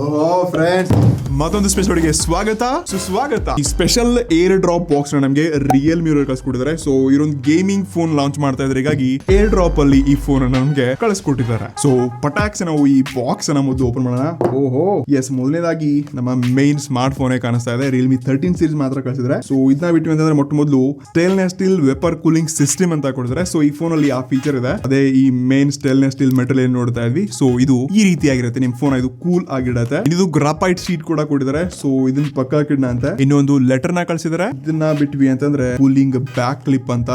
ಓಹೋ ಫ್ರೆಂಡ್ಸ್ ಮತ್ತೊಂದು ಸ್ಪೆಷಲ್ಗೆ ಸ್ವಾಗತ. ಸುಸ್ವಾಗತ ಈ ಸ್ಪೆಷಲ್ ಏರ್ ಡ್ರಾಪ್ ಬಾಕ್ಸ್ನ ನಮಗೆ ರಿಯಲ್ ಮ್ಯೂರಲ್ ಕಳ್ಸಿಕೊಟ್ಟಿದ್ದಾರೆ. ಸೊ ಇರೊಂದು ಗೇಮಿಂಗ್ ಫೋನ್ ಲಾಂಚ್ ಮಾಡ್ತಾ ಇದ್ದಾರೆ. ಹೀಗಾಗಿ ಏರ್ ಡ್ರಾಪ್ ಅಲ್ಲಿ ಈ ಫೋನ್ ಅನ್ನ ನಮಗೆ ಕಳಿಸ್ಕೊಟ್ಟಿದ್ದಾರೆ. ಸೊ ಪಟಾಕ್ಸ್ ನಾವು ಈ ಬಾಕ್ಸ್ ಅನ್ನ ಮೊದಲು ಓಪನ್ ಮಾಡೋಣ. ಓಹೋ. ಎಸ್ ಮೊದಲನೇದಾಗಿ ನಮ್ಮ ಮೇನ್ ಸ್ಮಾರ್ಟ್ ಫೋನ್ ಕಾಣಿಸ್ತಾ ಇದೆ. ರಿಯಲ್ಮಿ ತರ್ಟೀನ್ ಸೀರೀಸ್ ಮಾತ್ರ ಕಳಿಸಿದ್ರೆ ಸೊ ಇದನ್ನ ಬಿಟ್ಟು ಅಂತಂದ್ರೆ ಮೊಟ್ಟ ಮೊದಲು stainless steel vapour cooling system ಅಂತ ಕೊಡಿದ್ರೆ ಸೊ ಈ ಫೋನ್ ಅಲ್ಲಿ ಆ ಫೀಚರ್ ಇದೆ. ಅದೇ ಈ ಮೇನ್ ಸ್ಟೇಲ್ನೆಸ್ ಸ್ಟೀಲ್ ಮೆಟಲ್ ಏನ್ ನೋಡ್ತಾ ಇದ್ವಿ. ಸೊ ಇದು ಈ ರೀತಿಯಾಗಿರುತ್ತೆ. ನಿಮ್ ಫೋನ್ ಇದು ಕೂಲ್ ಆಗಿಡತ್ತೆ ಇದು ಗ್ರಾಫೈಟ್ ಶೀಟ್ ಕೂಡ ಕೊಟ್ಟಿದ್ದಾರೆ. ಸೊ ಇದನ್ನ ಪಕ್ಕ ಕಿಡ್ನ ಅಂತ. ಇನ್ನೊಂದು ಲೆಟರ್ನ ಕಳ್ಸಿದಾರೆ ಇದನ್ನ ಬಿಟ್ವಿ ಅಂತಂದ್ರೆ ಕೂಲಿಂಗ್ ಬ್ಯಾಕ್ ಕ್ಲಿಪ್ ಅಂತ.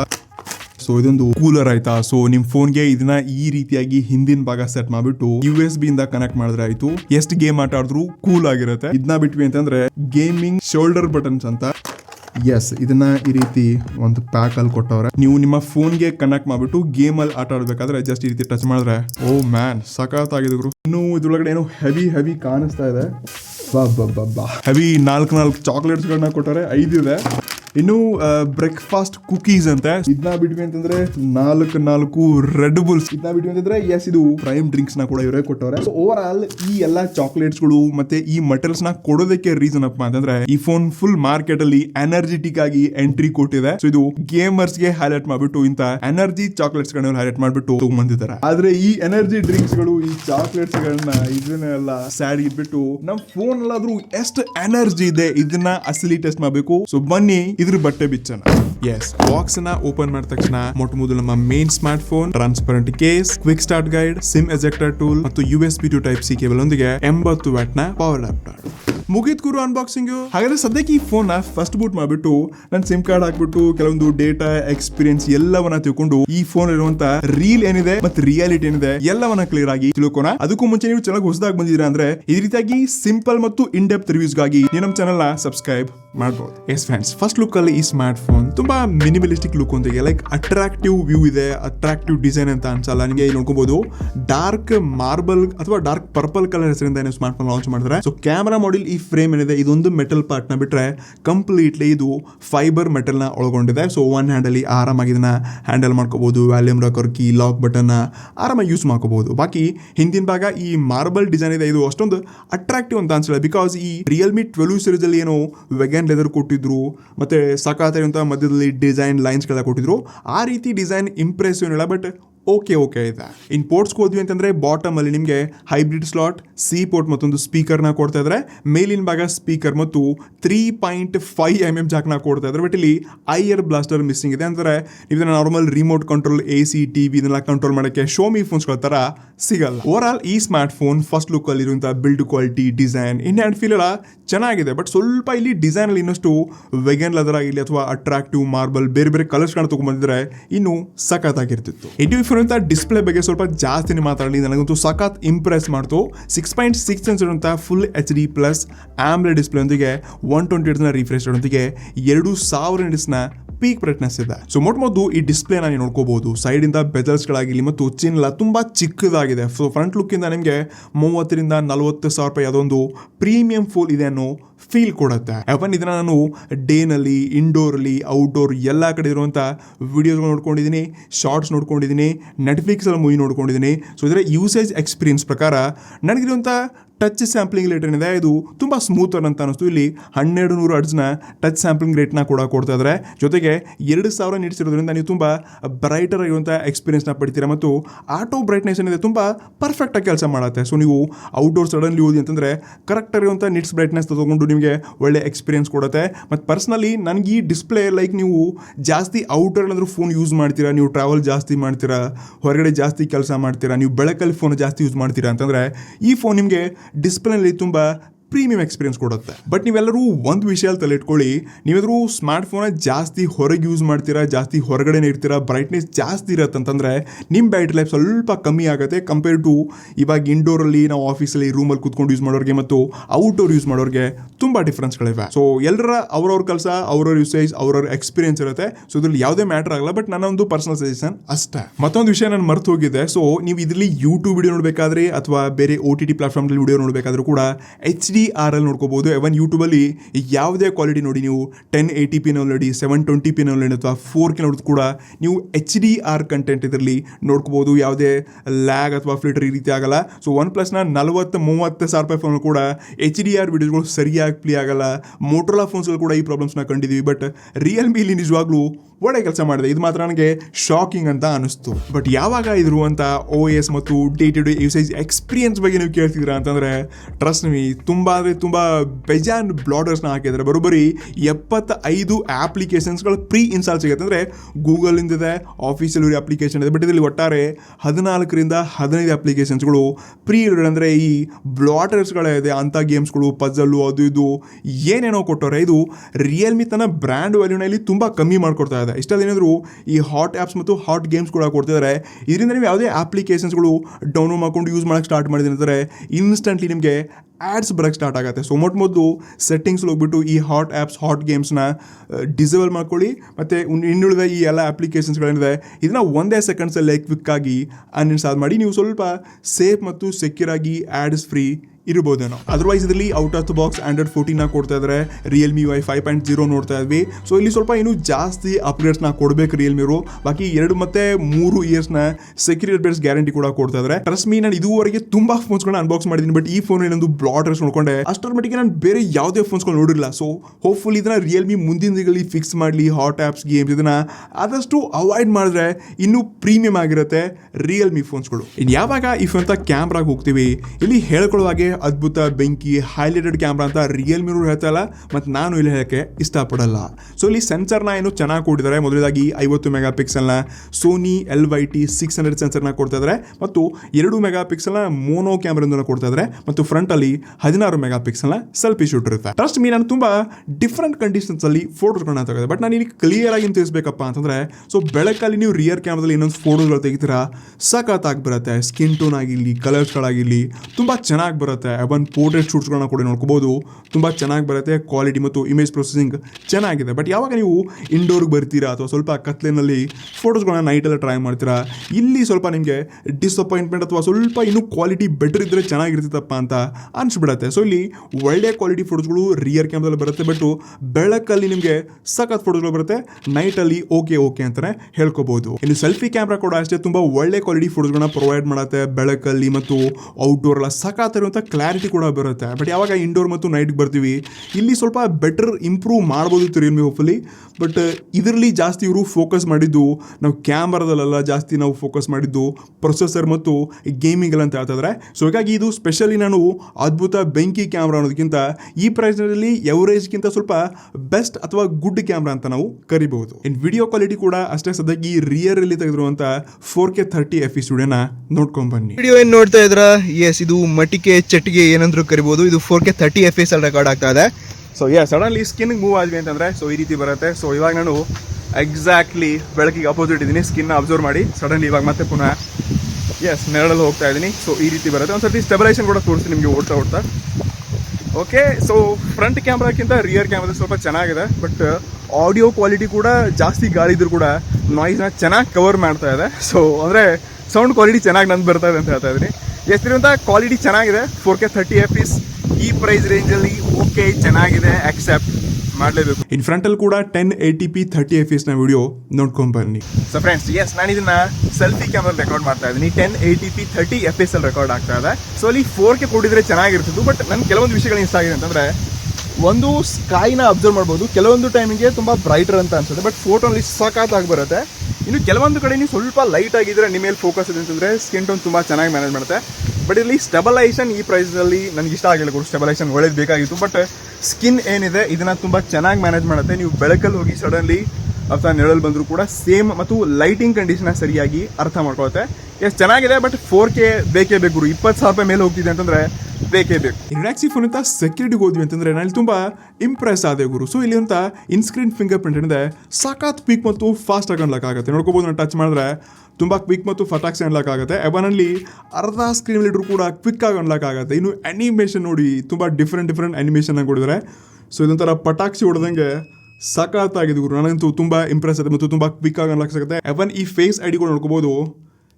ಸೊ ಇದೊಂದು ಕೂಲರ್ ಆಯ್ತಾ? ಸೊ ನಿಮ್ ಫೋನ್ಗೆ ಇದನ್ನ ಈ ರೀತಿಯಾಗಿ ಹಿಂದಿನ ಭಾಗ ಸೆಟ್ ಮಾಡ್ಬಿಟ್ಟು ಯು ಎಸ್ ಬಿ ಇಂದ ಕನೆಕ್ಟ್ ಮಾಡಿದ್ರೆ ಆಯ್ತು. ಎಷ್ಟು ಗೇಮ್ ಆಟ ಆಡಿದ್ರು ಕೂಲ್ ಆಗಿರುತ್ತೆ. ಇದನ್ನ ಬಿಟ್ವಿ ಅಂತಂದ್ರೆ ಗೇಮಿಂಗ್ ಶೋಲ್ಡರ್ ಬಟನ್ಸ್ ಅಂತ. ಎಸ್ ಇದನ್ನ ಈ ರೀತಿ ಒಂದು ಪ್ಯಾಕ್ ಅಲ್ಲಿ ಕೊಟ್ಟವ್ರೆ. ನೀವು ನಿಮ್ಮ ಫೋನ್ಗೆ ಕನೆಕ್ಟ್ ಮಾಡ್ಬಿಟ್ಟು ಗೇಮ್ ಅಲ್ಲಿ ಆಟ ಆಡ್ಬೇಕಾದ್ರೆ ಜಸ್ಟ್ ಈ ರೀತಿ ಟಚ್ ಮಾಡಿದ್ರೆ ಓ ಮ್ಯಾನ್ ಸಖತ್ ಆಗಿದ್ರು ಇನ್ನು ಇದ್ರೊಳಗಡೆ ಏನೋ ಹೆವಿ ಹೆವಿ ಕಾಣಿಸ್ತಾ ಇದೆ. ಹೆವಿ ನಾಲ್ಕು ನಾಲ್ಕು ಚಾಕ್ಲೇಟ್ಸ್ ಗಳನ್ನ ಐದು ಐದಿದೆ ಇನ್ನು ಬ್ರೇಕ್ಫಾಸ್ಟ್ ಕುಕೀಸ್ ಅಂತ. ಇದನ್ನ ಬಿಟ್ವಿ ಅಂತಂದ್ರೆ ನಾಲ್ಕು ನಾಲ್ಕು ರೆಡ್ ಬುಲ್ಸ್ ಇದನ್ನ ಬಿಟ್ವಿ ಅಂತಂದ್ರೆ ಎಸ್ ಇದು ಪ್ರೈಮ್ ಡ್ರಿಂಕ್ಸ್ನ ಕೂಡ ಇವರೇ ಕೊಟ್ಟವ್ರೆ. ಓವರ್ ಆಲ್ ಈ ಎಲ್ಲಾ ಚಾಕ್ಲೇಟ್ಸ್ಗಳು ಮತ್ತೆ ಈ ಮಟೀರಿಯಲ್ಸ್ನ ಕೊಡೋದಕ್ಕೆ ರೀಸನ್ ಅಪ್ಪ ಅಂತಂದ್ರೆ, ಈ ಫೋನ್ ಫುಲ್ ಮಾರ್ಕೆಟ್ ಅಲ್ಲಿ ಎನರ್ಜೆಟಿಕ್ ಆಗಿ ಎಂಟ್ರಿ ಕೊಟ್ಟಿದೆ. ಸೊ ಇದು ಗೇಮರ್ಸ್ಗೆ ಹೈಲೈಟ್ ಮಾಡ್ಬಿಟ್ಟು ಇಂತ ಎನರ್ಜಿ ಚಾಕ್ಲೇಟ್ಸ್ ಗಳನ್ನ ಹೈಲೈಟ್ ಮಾಡ್ಬಿಟ್ಟು ಬಂದಿದ್ದಾರೆ ಆದ್ರೆ ಈ ಎನರ್ಜಿ ಡ್ರಿಂಕ್ಸ್ಗಳು, ಈ ಚಾಕ್ಲೇಟ್ಸ್ ಗಳನ್ನ ಇದನ್ನೆಲ್ಲ ಸ್ಯಾಡ್ ಇಟ್ಬಿಟ್ಟು ನಮ್ ಫೋನ್ ಅಲ್ಲಾದ್ರೂ ಎಷ್ಟು ಎನರ್ಜಿ ಇದೆ, ಇದನ್ನ ಅಸಲಿ ಟೆಸ್ಟ್ ಮಾಡ್ಬೇಕು. ಸೊ ಬನ್ನಿ ಇದ್ರ ಬಟ್ಟೆ ಬಿಚ್ಚನ ಎಸ್ ಬಾಕ್ಸ್ನ ಓಪನ್ ಮಾಡಿದ ತಕ್ಷಣ ಮೊಟ್ಟ ಮೊದಲು ನಮ್ಮ main smartphone transparent case quick start guide SIM ejector tool ಮತ್ತು U S B to type C cable ಒಂದಿಗೆ ಎಂಬತ್ತು ವ್ಯಾಟ್ನ ಪವರ್ ಲ್ಯಾಪ್ಟಾಪ್ ಮುಗಿತ್ ಗುರು ಅನ್ಬಾಕ್ಸಿಂಗ್ ಹಾಗಾದ್ರೆ ಸದ್ಯಕ್ಕೆ ಈ ಫೋನ್ ಫಸ್ಟ್ ಬೂಟ್ ಮಾಡಿಬಿಟ್ಟು ನನ್ನ ಸಿಮ್ ಕಾರ್ಡ್ ಹಾಕ್ಬಿಟ್ಟು ಕೆಲವೊಂದು ಡೇಟಾ ಎಕ್ಸ್ಪೀರಿಯನ್ಸ್ ಎಲ್ಲವನ್ನ ತಿಳ್ಕೊಂಡು ಈ ಫೋನ್ ಇರುವಂತ ರೀಲ್ ಏನಿದೆ ಮತ್ತೆ ರಿಯಾಲಿಟಿ ಏನಿದೆ ಎಲ್ಲವನ್ನ ಕ್ಲಿಯರ್ ಆಗಿ ತಿಳ್ಕೋಣ. ಅದಕ್ಕೂ ಮುಂಚೆ ನೀವು ಚೆನ್ನಾಗಿ ಹೊಸದಾಗಿ ಬಂದಿದ್ದೀರಾ ಅಂದ್ರೆ ಈ ರೀತಿಯಾಗಿ ಸಿಂಪಲ್ ಮತ್ತು ಇನ್ ಡೆಪ್ತ್ ರಿವ್ಯೂಸ್ಗಾಗಿ ನಮ್ಮ ಚಾನಲ್ನ ಸಬ್ಸ್ಕ್ರೈಬ್ ಮಾಡಬಹುದು ಎಸ್ ಫ್ರೆಂಡ್ಸ್ ಫಸ್ಟ್ ಲುಕ್ ಅಲ್ಲಿ ಈ ಸ್ಮಾರ್ಟ್ ಫೋನ್ ತುಂಬಾ ಮಿನಿಮಲಿಸ್ಟಿಕ್ ಲುಕ್ ಇದೆ. ಲೈಕ್ ಅಟ್ರಾಕ್ಟಿವ್ ವ್ಯೂ ಇದೆ ಅಟ್ರಾಕ್ಟಿವ್ ಡಿಸೈನ್ ಅಂತ ಅನ್ಸಲ್ಲ. ನಿಮಗೆ ನೋಡ್ಕೋಬಹುದು ಡಾರ್ಕ್ ಮಾರ್ಬಲ್ ಅಥವಾ ಡಾರ್ಕ್ ಪರ್ಪಲ್ ಕಲರ್ ಹೆಸರಿಂದ ಸ್ಮಾರ್ಟ್ ಫೋನ್ ಲಾಂಚ್ ಮಾಡಿದ್ರೆ. ಸೊ ಕ್ಯಾಮರಾ ಮಾಡೆಲ್ ಈ ಫ್ರೇಮ್ ಏನಿದೆ, ಇದೊಂದು ಮೆಟಲ್ ಪಾರ್ಟ್ನ ಬಿಟ್ರೆ ಕಂಪ್ಲೀಟ್ಲಿ ಇದು ಫೈಬರ್ ಮೆಟಲ್ನ ಒಳಗೊಂಡಿದೆ. ಸೊ ಒನ್ ಹ್ಯಾಂಡ್ ಅಲ್ಲಿ ಆರಾಮಾಗಿ ಇದನ್ನ ಹ್ಯಾಂಡಲ್ ಮಾಡ್ಕೋಬಹುದು volume rocker key lock button ಆರಾಮಾಗಿ ಯೂಸ್ ಮಾಡ್ಕೋಬಹುದು ಬಾಕಿ ಹಿಂದಿನ ಭಾಗ ಈ ಮಾರ್ಬಲ್ ಡಿಸೈನ್ ಇದೆ. ಇದು ಅಷ್ಟೊಂದು ಅಟ್ರಾಕ್ಟಿವ್ ಅಂತ ಅನ್ಸಲ್ಲ. ಬಿಕಾಸ್ ಈ ರಿಯಲ್ಮಿ ಟ್ವೆಲ್ವ್ ಸೀರೀಸ್ ಅಲ್ಲಿ ಏನು ವೆಗನ್ ಲೆದರ್ ಕೊಟ್ಟಿದ್ರು, ಮತ್ತೆ ಸಕಾತ ಮಧ್ಯದಲ್ಲಿ ಡಿಸೈನ್ ಲೈನ್ಸ್ಗಳ ಕೊಟ್ಟಿದ್ರು. ಆ ರೀತಿ ಡಿಸೈನ್ ಇಂಪ್ರೆಸಿವ್ ಇಲ್ಲ ಬಟ್ ಓಕೆ ಓಕೆ ಇದೆ. ಇನ್ ಪೋರ್ಟ್ಸ್ಗೆ ಹೋದ್ವಿ ಅಂತಂದ್ರೆ ಬಾಟಮ್ ಅಲ್ಲಿ ನಿಮಗೆ ಹೈಬ್ರಿಡ್ ಸ್ಲಾಟ್ ಸಿ ಪೋರ್ಟ್ ಮತ್ತೊಂದು ಸ್ಪೀಕರ್ನ ಕೊಡ್ತಾ ಇದ್ದಾರೆ ಮೇಲಿನ ಭಾಗ ಸ್ಪೀಕರ್ ಮತ್ತು three point five M M ಜಾಕ್ನ ಕೊಡ್ತಾ ಇದ್ದಾರೆ ಬಟ್ ಇಲ್ಲಿ ಐ ಇಯರ್ ಬ್ಲಾಸ್ಟರ್ ಮಿಸ್ಸಿಂಗ್ ಇದೆ. ಅಂದರೆ ನೀವು normal remote control A C T V ಇದನ್ನೆಲ್ಲ ಕಂಟ್ರೋಲ್ ಮಾಡೋಕ್ಕೆ ಶೋಮಿ ಫೋನ್ಸ್ಗಳ ಥರ ಸಿಗಲ್ಲ. ಓವರ್ ಆಲ್ ಈ ಸ್ಮಾರ್ಟ್ ಫೋನ್ ಫಸ್ಟ್ ಲುಕ್ ಅಲ್ಲಿ ಇರುವಂಥ build quality design in hand feel ಎಲ್ಲ ಚೆನ್ನಾಗಿದೆ. ಬಟ್ ಸ್ವಲ್ಪ ಇಲ್ಲಿ ಡಿಸೈನ್ ಅಲ್ಲಿ ಇನ್ನಷ್ಟು ವೆಗನ್ ಲೆದರ್ ಆಗಿರಲಿ ಅಥವಾ ಅಟ್ರಾಕ್ಟಿವ್ ಮಾರ್ಬಲ್ ಬೇರೆ ಬೇರೆ ಕಲರ್ಸ್ಗಳನ್ನ ತಗೊಂಡ್ಬಂದಿದ್ರೆ ಇನ್ನು ಸಖತ್ತಾಗಿರ್ತಿತ್ತು. ಇದು ಇರುವಂಥ ಡಿಸ್ಪ್ಲೇ ಬಗ್ಗೆ ಸ್ವಲ್ಪ ಜಾಸ್ತಿನೇ ಮಾತಾಡಲಿ. ನನಗಂತೂ ಸಖತ್ ಇಂಪ್ರೆಸ್ ಮಾಡ್ತು. ಸಿಕ್ಸ್ ಪಾಯಿಂಟ್ ಸಿಕ್ಸ್ ಇಂಚ್ ಇರುವಂಥ full H D plus AMOLED display ಒಂದಿಗೆ ಒನ್ ಟ್ವೆಂಟಿ ಏಟ್ನ ರಿಫ್ರೆಶ್ ಒಂದಿಗೆ ಎರಡು ಸಾವಿರ ನಿಟ್ಸ್ನ ಪೀಕ್ ಬ್ರೈಟ್ನೆಸ್ ಇದೆ. ಸೊ ಮೊಟ್ಟ ಮೊದಲು ಈ ಡಿಸ್ಪ್ಲೇ ನಾನು ನೋಡ್ಕೋಬಹುದು. ಸೈಡ್ ಇಂದ ಬೆಜಲ್ಸ್ ಗಳಾಗಿರ್ಲಿ ಮತ್ತು ಚಿನ್ಲ ತುಂಬಾ ಚಿಕ್ಕದಾಗಿದೆ. ಸೊ ಫ್ರಂಟ್ ಲುಕ್ ಇಂದ ನಿಮಗೆ ಮೂವತ್ತರಿಂದ ನಲವತ್ತು ಸಾವಿರ ರೂಪಾಯಿ ಅದೊಂದು ಪ್ರೀಮಿಯಂ ಫೋನ್ ಇದೆ ಅನ್ನೋ ಫೀಲ್ ಕೊಡುತ್ತೆ. ಯಾವನ್ ಇದನ್ನ ನಾನು ಡೇನಲ್ಲಿ ಇಂಡೋರ್ಲಿ ಔಟ್ಡೋರ್ ಎಲ್ಲ ಕಡೆ ಇರುವಂಥ ವಿಡಿಯೋಸ್ಗಳು ನೋಡ್ಕೊಂಡಿದ್ದೀನಿ ಶಾರ್ಟ್ಸ್ ನೋಡ್ಕೊಂಡಿದ್ದೀನಿ ನೆಟ್ಫ್ಲಿಕ್ಸಲ್ಲಿ ಮೂವಿ ನೋಡ್ಕೊಂಡಿದ್ದೀನಿ ಸೊ ಇದರ ಯೂಸೇಜ್ ಎಕ್ಸ್ಪೀರಿಯನ್ಸ್ ಪ್ರಕಾರ ನನಗಿರುವಂಥ ಟಚ್ ಸ್ಯಾಂಪ್ಲಿಂಗ್ ರೇಟ್ ಏನಿದೆ, ಇದು ತುಂಬ ಸ್ಮೂತ್ ಅಂತ ಅನಿಸ್ತು ಇಲ್ಲಿ ಹನ್ನೆರಡು ನೂರು ಅಡ್ಸ್ನ ಟಚ್ ಸ್ಯಾಂಪ್ಲಿಂಗ್ ರೇಟ್ನ ಕೂಡ ಕೊಡ್ತಾ ಇದ್ದಾರೆ ಜೊತೆಗೆ ಎರಡು ಸಾವಿರ ನೀಡ್ಸಿರೋದ್ರಿಂದ ನೀವು ತುಂಬ ಬ್ರೈಟರ್ ಆಗಿರುವಂಥ ಎಕ್ಸ್ಪೀರಿಯನ್ಸ್ನ ಪಡಿತೀರಾ ಮತ್ತು ಆಟೋ ಬ್ರೈಟ್ನೆಸ್ ಏನಿದೆ ತುಂಬ ಪರ್ಫೆಕ್ಟಾಗಿ ಕೆಲಸ ಮಾಡುತ್ತೆ. ಸೊ ನೀವು ಔಟ್ಡೋರ್ ಸಡನ್ಲಿ ಓದಿ ಅಂತಂದರೆ ಕರೆಕ್ಟ್ ಆಗಿರುವಂಥ ನಿಟ್ಸ್ ಬ್ರೈಟ್ನೆಸ್ ತೊಗೊಂಡು ನಿಮಗೆ ಒಳ್ಳೆ ಎಕ್ಸ್ಪೀರಿಯನ್ಸ್ ಕೊಡುತ್ತೆ. ಮತ್ತು ಪರ್ಸ್ನಲಿ ನನಗೆ ಈ ಡಿಸ್ಪ್ಲೇ ಲೈಕ್ ನೀವು ಜಾಸ್ತಿ ಔಟರ್ ಏನಾದರೂ ಫೋನ್ ಯೂಸ್ ಮಾಡ್ತೀರಾ, ನೀವು ಟ್ರಾವೆಲ್ ಜಾಸ್ತಿ ಮಾಡ್ತೀರಾ, ಹೊರಗಡೆ ಜಾಸ್ತಿ ಕೆಲಸ ಮಾಡ್ತೀರಾ, ನೀವು ಬೆಳಕಲ್ಲಿ ಫೋನ್ ಜಾಸ್ತಿ ಯೂಸ್ ಮಾಡ್ತೀರಾ ಅಂತಂದರೆ ಈ ಫೋನ್ ನಿಮಗೆ ಡಿಸ್ಪ್ಲೇನಲ್ಲಿ ತುಂಬ ಪ್ರೀಮಿಯಂ ಎಕ್ಸ್ಪೀರಿಯನ್ಸ್ ಕೊಡುತ್ತೆ. ಬಟ್ ನೀವೆಲ್ಲರೂ ಒಂದು ವಿಷಯ ತಲೆ ಇಟ್ಕೊಳ್ಳಿ ನೀವೆಲ್ಲರೂ ಸ್ಮಾರ್ಟ್ ಫೋನ ಜಾಸ್ತಿ ಹೊರಗೆ ಯೂಸ್ ಮಾಡ್ತೀರಾ, ಜಾಸ್ತಿ ಹೊರಗಡೆನೇ ಇರ್ತೀರಾ ಬ್ರೈಟ್ನೆಸ್ ಜಾಸ್ತಿ ಇರತ್ತೆ ಅಂತಂದರೆ ನಿಮ್ಮ ಬ್ಯಾಟ್ರಿ ಲೈಫ್ ಸ್ವಲ್ಪ ಕಮ್ಮಿ ಆಗುತ್ತೆ ಕಂಪೇರ್ ಟು ಇವಾಗ ಇಂಡೋರಲ್ಲಿ ನಾವು ಆಫೀಸಲ್ಲಿ ರೂಮಲ್ಲಿ ಕೂತ್ಕೊಂಡು ಯೂಸ್ ಮಾಡೋರಿಗೆ ಮತ್ತು ಔಟ್ಡೋರ್ ಯೂಸ್ ಮಾಡೋರಿಗೆ ತುಂಬ ಡಿಫ್ರೆನ್ಸ್ಗಳಿವೆ ಸೊ ಎಲ್ಲರ ಅವ್ರವ್ರ ಕೆಲಸ, ಅವ್ರವ್ರ ಯೂಸೇಜ್ ಅವ್ರವ್ರ ಎಕ್ಸ್ಪೀರಿಯನ್ಸ್ ಇರುತ್ತೆ. ಸೊ ಇದ್ರಲ್ಲಿ ಯಾವುದೇ ಮ್ಯಾಟರ್ ಆಗಲ್ಲ ಬಟ್ ನನ್ನ ಒಂದು ಪರ್ಸನಲ್ ಸಜೆಷನ್ ಅಷ್ಟೇ. ಮತ್ತೊಂದು ವಿಷಯ ನಾನು ಮರ್ತು ಹೋಗಿದೆ. ಸೊ ನೀವು ಇದರಲ್ಲಿ ಯೂಟ್ಯೂಬ್ ವಿಡಿಯೋ ನೋಡಬೇಕಾದ್ರೆ ಅಥವಾ ಬೇರೆ ಓ ಟಿ ಟಿ ಪ್ಲಾಟ್ಫಾರ್ಮ್ನಲ್ಲಿ ವಿಡಿಯೋ ನೋಡಬೇಕಾದ್ರೂ ಕೂಡ ಎಚ್ ಆರ್ ಅಲ್ಲಿ ನೋಡ್ಕೋಬಹುದು ಎವನ್ ಯೂಟ್ಯೂಬಲ್ಲಿ ಯಾವುದೇ ಕ್ವಾಲಿಟಿ ನೋಡಿ ನೀವು ಟೆನ್ ಏಯ್ಟಿ ಪಿ ನೋಡಿ ಸೆವೆನ್ ಟ್ವೆಂಟಿ ಪಿ ನೋಡಿ ಅಥವಾ ಫೋರ್ ಕೆ ನೋಡಿದ್ರು ಕೂಡ ನೀವು ಎಚ್ ಡಿ ಆರ್ ಕಂಟೆಂಟ್ ಇದರಲ್ಲಿ ನೋಡ್ಕೋಬಹುದು ಯಾವುದೇ ಲ್ಯಾಗ್ ಅಥವಾ ಫಿಲ್ಟರ್ ಈ ರೀತಿ ಆಗಲ್ಲ. ಸೊ ಒನ್ ಪ್ಲಸ್ನ ನಲವತ್ತು, ಮೂವತ್ತು ಸಾವಿರ ರೂಪಾಯಿ ಫೋನ್ ಕೂಡ ಎಚ್ ಡಿ ಆರ್ ವಿಡಿಯೋಸ್ಗಳು ಸರಿಯಾಗಿ ಪ್ಲೇ ಆಗಲ್ಲ. ಮೋಟ್ರೋಲಾ ಫೋನ್ಸ್ಗಳು ಕೂಡ ಈ ಪ್ರಾಬ್ಲಮ್ಸ್ನ ಕಂಡಿದ್ದೀವಿ ಬಟ್ ರಿಯಲ್ಮಿಲಿ ನಿಜವಾಗ್ಲೂ ಒಳ್ಳೆ ಕೆಲಸ ಮಾಡಿದೆ. ಇದು ಮಾತ್ರ ನನಗೆ ಶಾಕಿಂಗ್ ಅಂತ ಅನಿಸ್ತು. ಬಟ್ ಯಾವಾಗ ಇದಿರುವಂಥ ಓ ಎಸ್ ಮತ್ತು day to day usage experience ಬಗ್ಗೆ ನೀವು ಕೇಳ್ತಿದ್ರ ಅಂತಂದರೆ ಟ್ರಸ್ಟ್ ಮೀ ತುಂಬ ಅಂದರೆ ತುಂಬ ಬೇಜಾನ್ ಬ್ಲಾಡರ್ಸ್ನ ಹಾಕಿದ್ದಾರೆ. ಬರೋಬ್ಬರಿ ಎಪ್ಪತ್ತ ಐದು ಆಪ್ಲಿಕೇಶನ್ಸ್ಗಳು ಪ್ರೀ ಇನ್ಸ್ಟಾಲ್ ಸಿಗುತ್ತೆ. ಅಂದರೆ ಗೂಗಲಿಂದ ಇದೆ ಆಫೀಸಲ್ಲಿ ಅಪ್ಲಿಕೇಶನ್ ಇದೆ. ಬಟ್ ಇದರಲ್ಲಿ ಒಟ್ಟಾರೆ ಹದಿನಾಲ್ಕರಿಂದ ಹದಿನೈದು ಅಪ್ಲಿಕೇಶನ್ಸ್ಗಳು ಪ್ರೀ ಅಂದರೆ ಈ ಬ್ಲಾಟರ್ಸ್ಗಳೇ ಇದೆ. ಅಂಥ ಗೇಮ್ಸ್ಗಳು ಪಜಲ್ಲು ಅದು ಇದು ಏನೇನೋ ಕೊಟ್ಟವ್ರೆ. ಇದು ರಿಯಲ್ಮಿ ತನ್ನ ಬ್ರ್ಯಾಂಡ್ ವ್ಯಾಲ್ಯೂನಲ್ಲಿ ತುಂಬ ಕಮ್ಮಿ ಮಾಡಿಕೊಡ್ತಾ ಇದೆ. ಇಷ್ಟದೇನಾದರೂ ಈ ಹಾಟ್ ಆ್ಯಪ್ಸ್ ಮತ್ತು ಹಾಟ್ ಗೇಮ್ಸ್ ಕೂಡ ಕೊಡ್ತಿದ್ದಾರೆ ಇದರಿಂದ ನೀವು ಯಾವುದೇ ಅಪ್ಲಿಕೇಶನ್ಸ್ಗಳು ಡೌನ್ಲೋಡ್ ಮಾಡ್ಕೊಂಡು ಯೂಸ್ ಮಾಡೋಕ್ಕೆ ಸ್ಟಾರ್ಟ್ ಮಾಡಿದ್ರೆ ಇನ್ಸ್ಟಂಟ್ಲಿ ನಿಮಗೆ ಆ್ಯಡ್ಸ್ ಬರೋಕ್ಕೆ ಸ್ಟಾರ್ಟ್ ಆಗುತ್ತೆ. ಸೊ ಮೊಟ್ಟ ಮೊದಲು ಸೆಟ್ಟಿಂಗ್ಸ್ ಹೋಗ್ಬಿಟ್ಟು ಈ ಹಾಟ್ ಆ್ಯಪ್ಸ್ ಹಾಟ್ ಗೇಮ್ಸ್ನ ಡಿಸೇಬಲ್ ಮಾಡ್ಕೊಳ್ಳಿ. ಮತ್ತು ಇನ್ನುಳಿದ ಈ ಎಲ್ಲ ಅಪ್ಲಿಕೇಶನ್ಸ್ಗಳೇನಿದೆ ಇದನ್ನ ಒಂದೇ ಸೆಕೆಂಡ್ಸಲ್ಲೇ ಕ್ವಿಕ್ಕಾಗಿ ಅನ್ಇನ್ಸ್ಟಾಲ್ ಮಾಡಿ. ನೀವು ಸ್ವಲ್ಪ ಸೇಫ್ ಮತ್ತು ಸೆಕ್ಯೂರ್ ಆಗಿ ಆ್ಯಡ್ಸ್ ಫ್ರೀ ಇರ್ಬೋದೇನೋ. ಅದರ್ವೈಸ್ ಇದರಲ್ಲಿ out of the box Android fourteen ಕೊಡ್ತಾ ಇದ್ದಾರೆ Realme Y five point zero ನೋಡ್ತಾ ಇದ್ವಿ. ಸೊ ಇಲ್ಲಿ ಸ್ವಲ್ಪ ಇನ್ನೂ ಜಾಸ್ತಿ ಅಪ್ಗ್ರೇಡ್ಸ್ನ ಕೊಡಬೇಕು ರಿಯಲ್ಮಿರು ಬಾಕಿ ಎರಡು ಮತ್ತೆ ಮೂರು ಇಯರ್ಸ್ನ ಸೆಕ್ಯೂರಿಟಿ ಅಪ್ಡೇಟ್ಸ್ ಗ್ಯಾರಂಟಿ ಕೂಡ ಕೊಡ್ತಾ ಇದ್ರೆ. ಟ್ರಸ್ಟ್ ಮೀ ನಾನು ಇದುವರೆಗೆ ತುಂಬಾ ಫೋನ್ಸ್ಗಳನ್ನ ಅನ್ಬಾಕ್ಸ್ ಮಾಡಿದ್ದೀನಿ ಬಟ್ ಈ ಫೋನ್ ಏನೊಂದು ರೆಸ್ ನೋಡ್ಕೊಂಡೆ. ಅಷ್ಟರ ಮಟ್ಟಿಗೆ ನಾನು ಬೇರೆ ಯಾವುದೇ ಫೋನ್ಸ್ಗಳು ನೋಡಿರಲಿಲ್ಲ. ಸೊ ಹೋಪ್ಫುಲ್ ಇದನ್ನ ರಿಯಲ್ಮಿ ಮುಂದಿನ ದಿನಗಳಲ್ಲಿ ಫಿಕ್ಸ್ ಮಾಡಲಿ ಹಾಟ್ ಆ್ಯಪ್ಸ್ ಗೇಮ್ಸ್ ಇದನ್ನ ಆದಷ್ಟು ಅವಾಯ್ಡ್ ಮಾಡಿದ್ರೆ ಇನ್ನೂ ಪ್ರೀಮಿಯಂ ಆಗಿರುತ್ತೆ ರಿಯಲ್ಮಿ ಫೋನ್ಸ್ಗಳು ಇನ್ನು ಯಾವಾಗ ಈ ಫೋನ್ ಕ್ಯಾಮ್ರಾಗೆ ಹೋಗ್ತೀವಿ? ಇಲ್ಲಿ ಹೇಳ್ಕೊಳ್ಳುವಾಗೆ ಅದ್ಭುತ ಬೆಂಕಿ ಹೈಲೈಟೆಡ್ ಕ್ಯಾಮ್ರಾ ಅಂತ ರಿಯಲ್ ಹೇಳ್ತಾ ಇಲ್ಲ, ಮತ್ತು ನಾನು ಇಲ್ಲಿ ಹೇಳಕ್ಕೆ ಇಷ್ಟಪಡಲ್ಲ. ಸೊ ಇಲ್ಲಿ ಸೆನ್ಸರ್ನ ಏನು ಚೆನ್ನಾಗಿ ಕೊಟ್ಟಿದ್ದಾರೆ. ಮೊದಲದಾಗಿ ಐವತ್ತು ಮೆಗಾ ಪಿಕ್ಸೆಲ್ನ Sony L Y T six hundred ಸೆನ್ಸರ್ನ ಕೊಡ್ತಾ ಮತ್ತು ಎರಡು ಮೆಗಾ ಪಿಕ್ಸೆಲ್ನ ಮೋನೋ ಕ್ಯಾಮ್ರಾದಿಂದ ಕೊಡ್ತಾ ಮತ್ತು ಫ್ರಂಟಲ್ಲಿ ಹದಿನಾರು ಮೆಗಾ ಪಿಕ್ಸೆಲ್ನ ಸೆಲ್ಫಿ ಶೂಟ್ ಇರುತ್ತೆ. ಟ್ರಸ್ಟ್ ಮೀ ನಾನು ತುಂಬ ಡಿಫ್ರೆಂಟ್ ಕಂಡೀಷನ್ಸ್ ಅಲ್ಲಿ ಫೋಟೋಸ್ಗಳನ್ನ ತೆಗೆದೆ. ಬಟ್ ನಾನು ಇಲ್ಲಿ ಕ್ಲಿಯರ್ ಆಗಿ ತಿಳಿಸ್ಬೇಕಪ್ಪ ಅಂತಂದ್ರೆ ಸೊ ಬೆಳಕಲ್ಲಿ ನೀವು ರಿಯರ್ ಕ್ಯಾಮ್ರಾದಲ್ಲಿ ಇನ್ನೊಂದು ಫೋಟೋಗಳು ತೆಗಿತೀರಾ, ಸಖತ್ತಾಗಿ ಬರುತ್ತೆ. ಸ್ಕಿನ್ ಟೋನ್ ಆಗಿರಲಿ ಕಲರ್ಸ್ಗಳಾಗಿರಲಿ ತುಂಬ ಚೆನ್ನಾಗಿ ಬರುತ್ತೆ. ಒಂದು ಪೋರ್ಟ್ರೇಟ್ ಶೂಟ್ಸ್ಗಳನ್ನ ಕೂಡ ನೋಡ್ಕೋಬೋದು. ತುಂಬ ಚೆನ್ನಾಗಿ ಬರುತ್ತೆ ಕ್ವಾಲಿಟಿ ಮತ್ತು ಇಮೇಜ್ ಪ್ರೊಸೆಸಿಂಗ್ ಚೆನ್ನಾಗಿದೆ. ಬಟ್ ಯಾವಾಗ ನೀವು ಇಂಡೋರ್ಗೆ ಬರ್ತೀರಾ ಅಥವಾ ಸ್ವಲ್ಪ ಕತ್ಲಿನಲ್ಲಿ ಫೋಟೋಸ್ಗಳನ್ನ ನೈಟೆಲ್ಲ ಟ್ರೈ ಮಾಡ್ತೀರಾ? ಇಲ್ಲಿ ಸ್ವಲ್ಪ ನಿಮಗೆ ಡಿಸಪಾಯಿಂಟ್ಮೆಂಟ್ ಅಥವಾ ಸ್ವಲ್ಪ ಇನ್ನೂ ಕ್ವಾಲಿಟಿ ಬೆಟರ್ ಇದ್ದರೆ ಚೆನ್ನಾಗಿರ್ತಿತ್ತಪ್ಪ ಅಂತ ಅನಿಸ್ಬಿಡತ್ತೆ. ಸೊ ಇಲ್ಲಿ ಒಳ್ಳೆ ಕ್ವಾಲಿಟಿ ಫೋಟೋಸ್ಗಳು ರಿಯರ್ ಕ್ಯಾಮ್ರಾದಲ್ಲಿ ಬರುತ್ತೆ. ಬಟ್ ಬೆಳಕಲ್ಲಿ ನಿಮಗೆ ಸಖತ್ ಫೋಟೋಸ್ಗಳು ಬರುತ್ತೆ. ನೈಟಲ್ಲಿ ಓಕೆ ಓಕೆ ಅಂತಲೇ ಹೇಳ್ಕೋಬೋದು. ಇಲ್ಲಿ ಸೆಲ್ಫಿ ಕ್ಯಾಮ್ರಾ ಕೂಡ ಅಷ್ಟೇ ತುಂಬ ಒಳ್ಳೆ ಕ್ವಾಲಿಟಿ ಫೋಟೋಸ್ಗಳನ್ನ ಪ್ರೊವೈಡ್ ಮಾಡುತ್ತೆ. ಬೆಳಕಲ್ಲಿ ಮತ್ತು ಔಟ್ಡೋರ್ ಎಲ್ಲ ಸಖತ್ ಇರುವಂಥ ಕ್ಲಾರಿಟಿ ಕೂಡ ಬರುತ್ತೆ. ಬಟ್ ಯಾವಾಗ ಇಂಡೋರ್ ಮತ್ತು ನೈಟ್ಗೆ ಬರ್ತೀವಿ, ಇಲ್ಲಿ ಸ್ವಲ್ಪ ಬೆಟರ್ ಇಂಪ್ರೂವ್ ಮಾಡ್ಬೋದಿತ್ತು ರಿಯಲ್ಮಿ ಹೋಪ್ಫುಲಿ ಬಟ್ ಇದರಲ್ಲಿ ಜಾಸ್ತಿ ಇವರು ಫೋಕಸ್ ಮಾಡಿದ್ದು, ನಾವು ಕ್ಯಾಮ್ರಾದಲ್ಲೆಲ್ಲ ಜಾಸ್ತಿ ನಾವು ಫೋಕಸ್ ಮಾಡಿದ್ದು ಪ್ರೊಸೆಸರ್ ಮತ್ತು ಗೇಮಿಂಗ್ ಅಂತ ಹೇಳ್ತಾ ಇದ್ದಾರೆ ಸೊ ಹೀಗಾಗಿ ಇದು ಸ್ಪೆಷಲಿ ನಾನು ಅದ್ಭುತ ಬೆಂಕಿ ಕ್ಯಾಮ್ರಾ ಅನ್ನೋದಕ್ಕಿಂತ ಈ ಪ್ರೈಸ್ನಲ್ಲಿ ಎವರೇಜ್ಗಿಂತ ಸ್ವಲ್ಪ ಬೆಸ್ಟ್ ಅಥವಾ ಗುಡ್ ಕ್ಯಾಮ್ರಾ ಅಂತ ನಾವು ಕರಿಬಹುದು. ಆ್ಯಂಡ್ ವಿಡಿಯೋ ಕ್ವಾಲಿಟಿ ಕೂಡ ಅಷ್ಟೇ ಸದ್ಯಕ್ಕೆ ಈ ರಿಯರ್ ಅಲ್ಲಿ ತೆಗೆದಿರುವಂಥ four K thirty F E ಸ್ಟುಡಿಯೋನ ನೋಡ್ಕೊಂಡ್ ಬನ್ನಿ. ವಿಡಿಯೋ ಏನು ನೋಡ್ತಾ ಇದ್ರ ಎಸ್ ಇದು ಮಟಿಕೆ ಚಟಿಗೆ ಏನಂದ್ರು ಕರಿಬಹುದು ಇದು four K thirty F S ಅಲ್ಲಿ ರೆಕಾರ್ಡ್ ಆಗ್ತಾ ಇದೆ. So yeah suddenly skin move ಆದ್ವಿ ಅಂತಂದ್ರೆ ಸೊ ಈ ರೀತಿ ಬರುತ್ತೆ. ಸೊ ಇವಾಗ ನಾನು ಎಕ್ಸಾಕ್ಟ್ಲಿ ಬೆಳಕಿಗೆ ಅಪೋಸಿಟ್ ಇದ್ದೀನಿ. ಸ್ಕಿನ್ ಅಬ್ಸರ್ವ್ ಮಾಡಿ ಸಡನ್ಲಿ ಇವಾಗ ಮತ್ತೆ ಪುನಃ ಎಸ್ ನೆರಳಲ್ಲಿ ಹೋಗ್ತಾ ಇದ್ದೀನಿ. ಸೊ ಈ ರೀತಿ ಬರುತ್ತೆ. ಒಂದ್ಸತಿ ಸ್ಟೆಬಲೈಸೇಷನ್ ಕೂಡ ತೋರಿಸ್ತೀನಿ ನಿಮಗೆ ಓಡ್ತಾ ಓಡ್ತಾ. ಓಕೆ ಸೊ ಫ್ರಂಟ್ ಕ್ಯಾಮ್ರಾಕ್ಕಿಂತ ರಿಯರ್ ಕ್ಯಾಮ್ರಾ ಸ್ವಲ್ಪ ಚೆನ್ನಾಗಿದೆ. ಬಟ್ ಆಡಿಯೋ ಕ್ವಾಲಿಟಿ ಕೂಡ ಜಾಸ್ತಿ ಗಾಳಿ ಇದ್ರೂ ಕೂಡ ನಾಯ್ಸ್ನ ಚೆನ್ನಾಗಿ ಕವರ್ ಮಾಡ್ತಾ ಇದೆ. ಸೊ ಅಂದರೆ ಸೌಂಡ್ ಕ್ವಾಲಿಟಿ ಚೆನ್ನಾಗಿ ನಂದು ಬರ್ತಾ ಇದೆ ಅಂತ ಹೇಳ್ತಾ ಇದ್ದೀನಿ. ಎಷ್ಟಿರುವಂಥ ಕ್ವಾಲಿಟಿ ಚೆನ್ನಾಗಿದೆ. Four K thirty F S ಈ ಪ್ರೈಸ್ ರೇಂಜಲ್ಲಿ ಓಕೆ ಚೆನ್ನಾಗಿದೆ ಅಕ್ಸೆಪ್ಟ್ ಮಾಡಲೇಬೇಕು. ಇನ್ ಫ್ರಂಟಲ್ಲಿ ಕೂಡ ten eighty P thirty F ಇಸ್ನ video ನೋಡ್ಕೊಂಡ್ ಬನ್ನಿ. ಸೊ ಫ್ರೆಂಡ್ಸ್ ಎಸ್ ನಾನು ಇದನ್ನ ಸೆಲ್ಫಿ ಕ್ಯಾಮ್ರಾ ರೆಕಾರ್ಡ್ ಮಾಡ್ತಾ ಇದ್ದೀನಿ. Ten eighty P thirty F S ಅಲ್ಲಿ ರೆಕಾರ್ಡ್ ಆಗ್ತಾ ಇದೆ. ಸೊ ಅಲ್ಲಿ ಫೋರ್ ಕೆ ಕೊಟ್ಟಿದ್ರೆ ಚೆನ್ನಾಗಿರ್ತಿತ್ತು ಬಟ್ ನನ್ನ ಕೆಲವೊಂದು ವಿಷಯಗಳು ಇಷ್ಟ ಆಗಿದೆ ಅಂತಂದ್ರೆ ಒಂದು ಸ್ಕೈನ ಅಬ್ಸರ್ವ್ ಮಾಡ್ಬೋದು. ಕೆಲವೊಂದು ಟೈಮಿಗೆ ತುಂಬ ಬ್ರೈಟರ್ ಅಂತ ಅನ್ಸುತ್ತೆ ಬಟ್ ಫೋಟೋನಲ್ಲಿ ಆಗಿ ಬರುತ್ತೆ. ಇನ್ನು ಕೆಲವೊಂದು ಕಡೆ ನೀವು ಸ್ವಲ್ಪ ಲೈಟ್ ಆಗಿದ್ರೆ ನಿಮ್ಮ ಮೇಲೆ ಫೋಕಸ್ ಇದೆ ಅಂತಂದ್ರೆ ಸ್ಕಿನ್ ಟೋನ್ ತುಂಬ ಚೆನ್ನಾಗಿ ಮ್ಯಾನೇಜ್ ಮಾಡುತ್ತೆ. ಬಟ್ ಇಲ್ಲಿ ಸ್ಟೆಬಲೈಸೇಷನ್ ಈ ಪ್ರೈಸಲ್ಲಿ ನನಗೆ ಇಷ್ಟ ಆಗಿಲ್ಲ ಕೂಡ ಸ್ಟೆಬಲೈಸೇಷನ್ ಒಳ್ಳೇದು ಬೇಕಾಗಿತ್ತು. ಬಟ್ ಸ್ಕಿನ್ ಏನಿದೆ, ಇದನ್ನ ತುಂಬ ಚೆನ್ನಾಗಿ ಮ್ಯಾನೇಜ್ ಮಾಡುತ್ತೆ. ನೀವು ಬೆಳಕಲ್ಲಿ ಹೋಗಿ ಸಡನ್ಲಿ ಅಥವಾ ನೆರಳಲ್ಲಿ ಬಂದರೂ ಕೂಡ ಸೇಮ್ ಮತ್ತು ಲೈಟಿಂಗ್ ಕಂಡೀಷನ್ ಸರಿಯಾಗಿ ಅರ್ಥ ಮಾಡ್ಕೊಳತ್ತೆ. ಎಷ್ಟು ಚೆನ್ನಾಗಿದೆ ಬಟ್ ಫೋರ್ ಕೆ ಬೇಕೇ ಬೇಕು ಗುರು. ಇಪ್ಪತ್ತು ಸಾವಿರ ರೂಪಾಯಿ ಮೇಲೆ ಹೋಗ್ತಿದೆ ಅಂತಂದ್ರೆ ಬೇಕೇ ಬೇಕು. ರಿಲ್ಯಾಕ್ಸಿ ಫೋನ್ ಅಂತ ಸೆಕ್ಯೂರಿಟಿಗೆ ಹೋದ್ವಿ ಅಂತಂದ್ರೆ ನಾನು ತುಂಬ ಇಂಪ್ರೆಸ್ ಆದೆ ಗುರು. ಸೊ ಇಲ್ಲಿ ಅಂತ ಇನ್ಸ್ಕ್ರೀನ್ ಫಿಂಗರ್ ಪ್ರಿಂಟ್ ಏನಿದೆ, ಸಾಕಾತ್ ಪೀಕ್ ಮತ್ತು ಫಾಸ್ಟ್ ಆಗಿ ಆಗುತ್ತೆ. ನೋಡ್ಕೋಬೋದು ನಾನು ಟಚ್ ಮಾಡಿದ್ರೆ ತುಂಬ ಕ್ವಿಕ್ ಮತ್ತು ಫಟಾಕ್ಸಿ ಅನ್ಲಾಕ್ ಆಗುತ್ತೆ. ಎವನಲ್ಲಿ ಅರ್ಧ ಸ್ಕ್ರೀನ್ ಇದ್ರೂ ಕೂಡ ಕ್ವಿಕ್ ಆಗಿ ಅನ್ಲಾಕ್ ಆಗುತ್ತೆ. ಇನ್ನು ಅನಿಮೇಷನ್ ನೋಡಿ ತುಂಬ ಡಿಫ್ರೆಂಟ್ ಡಿಫ್ರೆಂಟ್ ಅನಿಮೇಷನ್ ಕೊಡಿದ್ದಾರೆ ಸೊ ಇದೊಂಥರ ಪಟಾಕ್ಷಿ ಹೊಡೆದಂಗೆ ಸಖತ್ತಾಗಿದೆ ಗುರು. ನನಗಂತೂ ತುಂಬ ಇಂಪ್ರೆಸ್ ಆಗಿದೆ ಮತ್ತು ತುಂಬ ಕ್ವಿಕ್ ಆಗಿ ಅನ್ಲಾಕ್ ಆಗುತ್ತೆ ಎವನ್ ಈ ಫೇಸ್ ಐಡಿ ಕೂಡ ನೋಡ್ಕೋಬಹುದು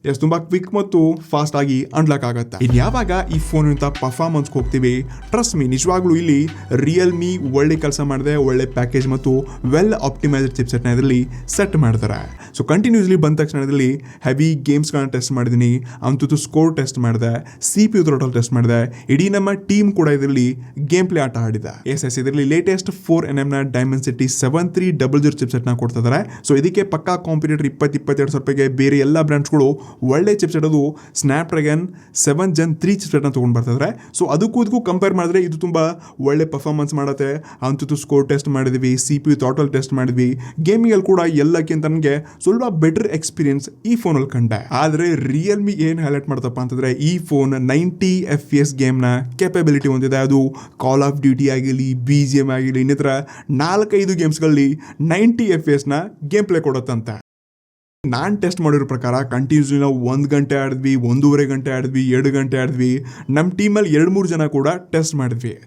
ಎಸ್ ತುಂಬ ಕ್ವಿಕ್ ಮತ್ತು ಫಾಸ್ಟ್ ಆಗಿ ಅನ್ಲಾಕ್ ಆಗುತ್ತೆ. ಇನ್ ಯಾವಾಗ ಈ ಫೋನ್ ಅಂತ ಪರ್ಫಾರ್ಮೆನ್ಸ್ ಹೋಗ್ತೀವಿ ಟ್ರಸ್ಟ್ ಮೀ ನಿಜವಾಗ್ಲೂ ಇಲ್ಲಿ ರಿಯಲ್ಮಿ ಒಳ್ಳೆ ಕೆಲಸ ಮಾಡಿದೆ, ಒಳ್ಳೆ ಪ್ಯಾಕೇಜ್ ಮತ್ತು ವೆಲ್ ಆಪ್ಟಿಮೈಸ್ಡ್ ಚಿಪ್ಸೆಟ್ನ ಇದರಲ್ಲಿ ಸೆಟ್ ಮಾಡ್ತಾರೆ. ಸೊ ಕಂಟಿನ್ಯೂಸ್ಲಿ ಬಂದ ತಕ್ಷಣ ಇದರಲ್ಲಿ ಹೆವಿ ಗೇಮ್ಸ್ಗಳನ್ನ ಟೆಸ್ಟ್ ಮಾಡಿದ್ದೀನಿ ಅಂತೂ ಸ್ಕೋರ್ ಟೆಸ್ಟ್ ಮಾಡಿದೆ ಸಿ ಪಿ ಥ್ರೋಟಲ್ ಟೆಸ್ಟ್ ಮಾಡಿದೆ. ಇಡೀ ನಮ್ಮ ಟೀಮ್ ಕೂಡ ಇದರಲ್ಲಿ ಗೇಮ್ ಪ್ಲೇ ಆಟ ಆಡಿದೆ. ಎಸ್ ಎಸ್ ಇದರಲ್ಲಿ latest four N ಎಮ್ನ Dimensity seven three double zero ಚಿಪ್ಸೆಟ್ನ ಕೊಡ್ತಿದ್ದಾರೆ ಸೊ ಇದಕ್ಕೆ ಪಕ್ಕಾ ಕಾಂಪಿಟೇಟರ್ ಇಪ್ಪತ್ತು, ಇಪ್ಪತ್ತೆರಡು ಸಾವಿರ ರೂಪಾಯಿಗೆ ಬೇರೆ ಎಲ್ಲ ಬ್ರ್ಯಾಂಡ್ಸ್ಗಳು ಒಳ್ಳೆ ಚಿಪ್ಸೆಟ್ ಅದು Snapdragon seven gen three ಚಿಪ್ಸೆಟ್ನ ತೊಗೊಂಡು ಬರ್ತಿದ್ರೆ ಸೊ ಅದಕ್ಕೂ ಇದಕ್ಕೂ ಕಂಪೇರ್ ಮಾಡಿದ್ರೆ ಇದು ತುಂಬ ಒಳ್ಳೆ ಪರ್ಫಾರ್ಮೆನ್ಸ್ ಮಾಡುತ್ತೆ. ಅಂತೂ ಸ್ಕೋರ್ ಟೆಸ್ಟ್ ಮಾಡಿದ್ವಿ C P U throttle test ಮಾಡಿದ್ವಿ. ಗೇಮಿಂಗಲ್ಲಿ ಕೂಡ ಎಲ್ಲಕ್ಕಿಂತ ನನಗೆ ಸ್ವಲ್ಪ ಬೆಟರ್ ಎಕ್ಸ್ಪೀರಿಯನ್ಸ್ ಈ ಫೋನಲ್ಲಿ ಕಂಡೆ. ಆದರೆ ರಿಯಲ್ಮಿ ಏನು ಹೈಲೈಟ್ ಮಾಡ್ತಪ್ಪ ಅಂತಂದರೆ ಈ ಫೋನ್ ನೈಂಟಿ ಎಫ್ ಎಸ್ ಗೇಮ್ನ ಕೆಪಬಿಲಿಟಿ ಹೊಂದಿದೆ. ಅದು ಕಾಲ್ ಆಫ್ ಡ್ಯೂಟಿ ಆಗಿರಲಿ ಬಿ ಜಿ ಎಂ ಆಗಿರಲಿ, ಇನ್ನಿತರ ನಾಲ್ಕೈದು ಗೇಮ್ಸ್ಗಳಲ್ಲಿ ನೈಂಟಿ ಎಫ್ ಎಸ್ನ ಗೇಮ್ ಪ್ಲೇ ಕೊಡುತ್ತಂತೆ. ನಾನು ಟೆಸ್ಟ್ ಮಾಡಿರೋ ಪ್ರಕಾರ ಕಂಟಿನ್ಯೂಸ್ಲಿ ನಾವು ಒಂದು ಗಂಟೆ ಆಡಿದ್ವಿ, ಒಂದೂವರೆ ಗಂಟೆ ಆಡಿದ್ವಿ, ಎರಡು ಗಂಟೆ ಆಡಿದ್ವಿ. ನಮ್ಮ ಟೀಮಲ್ಲಿ ಎರಡು ಮೂರು ಜನ ಕೂಡ ಟೆಸ್ಟ್ ಮಾಡಿದ್ವಿ.